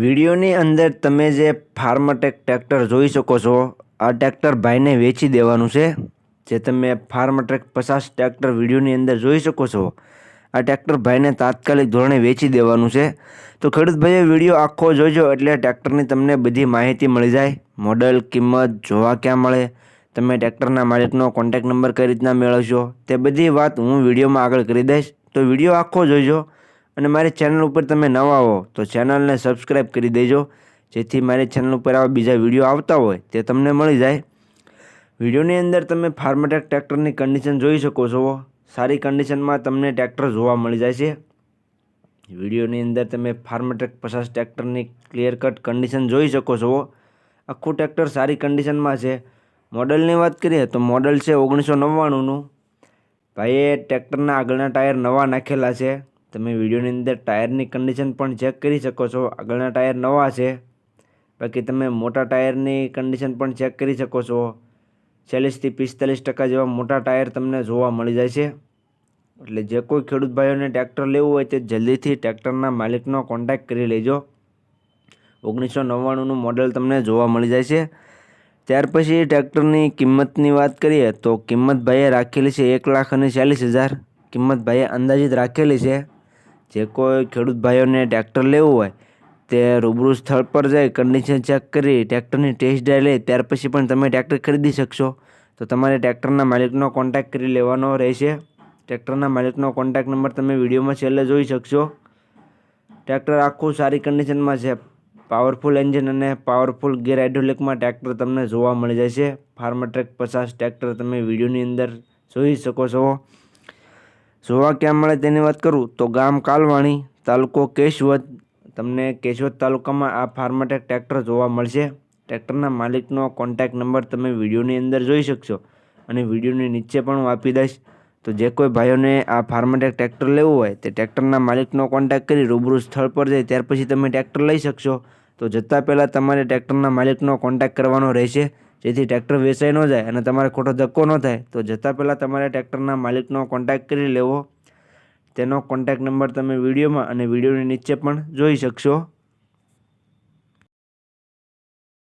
વિડીયોની અંદર તમે જે ફાર્મટેક ટ્રેક્ટર જોઈ શકો છો, આ ટ્રેક્ટર ભાઈને વેચી દેવાનું છે. જે તમે ફાર્મટેક પચાસ ટ્રેક્ટર વિડીયોની અંદર જોઈ શકો છો, આ ટ્રેક્ટર ભાઈને તાત્કાલિક ધોરણે વેચી દેવાનું છે. તો ખેડૂત વીડિયો આખો જોજો એટલે ટ્રેક્ટરની તમને બધી માહિતી મળી જાય. મોડલ, કિંમત, જોવા ક્યાં મળે, તમે ટ્રેક્ટરના માલિકનો કોન્ટેક નંબર કઈ રીતના મેળવશો, તે બધી વાત હું વિડીયોમાં આગળ કરી દઈશ. તો વીડિયો આખો જોજો. અને મારી ચેનલ ઉપર તમે નવા હો તો ચેનલને સબસ્ક્રાઈબ કરી દેજો. જેથી મારી ચેનલ ઉપર આવા બીજા વીડિયો આવતા હોય તે તમને મળી જાય. વિડીયોની અંદર તમે ફાર્મટેક ટ્રેક્ટરની કન્ડિશન જોઈ શકો છો. સારી કન્ડિશનમાં તમને ટ્રેક્ટર જોવા મળી જાય છે. વિડીયોની અંદર તમે ફાર્મટેક પચાસ ટ્રેક્ટરની ક્લિયર કટ કન્ડિશન જોઈ શકો છો. આખું ટ્રેક્ટર સારી કન્ડિશનમાં છે. મોડલની વાત કરીએ તો મોડલ છે ઓગણીસો નવ્વાણુંનું. ભાઈએ ટ્રેક્ટરના આગળના ટાયર નવા નાખેલા છે. તમે વિડીયોની અંદર ટાયરની કન્ડિશન પણ ચેક કરી શકો છો. આગળના ટાયર નવા છે. બાકી તમે મોટા ટાયરની કન્ડિશન પણ ચેક કરી શકો છો. ચાલીસથી પિસ્તાલીસ ટકા જેવા મોટા ટાયર તમને જોવા મળી જાય છે. એટલે જે કોઈ ખેડૂત ભાઈઓને ટ્રેક્ટર લેવું હોય તે જલ્દીથી ટ્રેક્ટરના માલિકનો કોન્ટેક્ટ કરી લેજો. ઓગણીસો નવ્વાણુંનું મોડલ તમને જોવા મળી જાય છે. ત્યાર પછી ટ્રેક્ટરની કિંમતની વાત કરીએ તો કિંમત ભાઈએ રાખેલી છે એક લાખ અને ચાલીસ હજાર. કિંમત ભાઈએ અંદાજિત રાખેલી છે. જે કોઈ ખેડૂત ભાઈઓને ટ્રેક્ટર લેવું હોય, તે રૂબરૂ સ્થળ પર જઈ કન્ડિશન ચેક કરી, ટ્રેક્ટરની ટેસ્ટ ડ્રાઈવ લે ત્યાર પછી પણ તમે ટ્રેક્ટર ખરીદી શકશો. તો તમારે ટ્રેક્ટરના માલિકનો કોન્ટેક કરી લેવાનો રહેશે. ટ્રેક્ટરના માલિકનો કોન્ટેક નંબર તમે વિડીયોમાં છેલ્લે જોઈ શકશો. ટ્રેક્ટર આખું સારી કન્ડિશનમાં છે. પાવરફુલ એન્જિન અને પાવરફુલ ગેર હાઇડ્રોલિકમાં ટ્રેક્ટર તમને જોવા મળી જશે. છે ફાર્મટ્રેક પચાસ ટ્રેક્ટર તમે વિડીયોની અંદર જોઈ શકો છો. જોવા ક્યાં મળે તેની વાત કરું તો ગામ કાલવાણી, તાલુકો કેશવદ. તમને કેશવદ તાલુકામાં આ ફાર્માટેક ટ્રેક્ટર જોવા મળશે. ટ્રેક્ટરના માલિકનો કોન્ટેક્ટ નંબર તમે વિડીયોની અંદર જોઈ શકશો. અને વિડીયોની નીચે પણ હું આપી દઈશ. તો જે કોઈ ભાઈઓને આ ફાર્માટેક ટ્રેક્ટર લેવું હોય તે ટ્રેક્ટરના માલિકનો કોન્ટેક્ટ કરી રૂબરૂ સ્થળ પર જાય, ત્યાર પછી તમે ટ્રેક્ટર લઈ શકશો. તો જતાં પહેલાં તમારે ટ્રેક્ટરના માલિકનો કોન્ટેક્ટ કરવાનો રહેશે. જેથી ટ્રેક્ટર વેચાઈ ન જાય અને તમારે ખોટો ધક્કો ન થાય, તો જતાં પહેલાં તમારે ટ્રેક્ટરના માલિકનો કોન્ટેક્ટ કરી લેવો. તેનો કોન્ટેક્ટ નંબર તમે વિડીયોમાં અને વિડીયોની નીચે પણ જોઈ શકશો.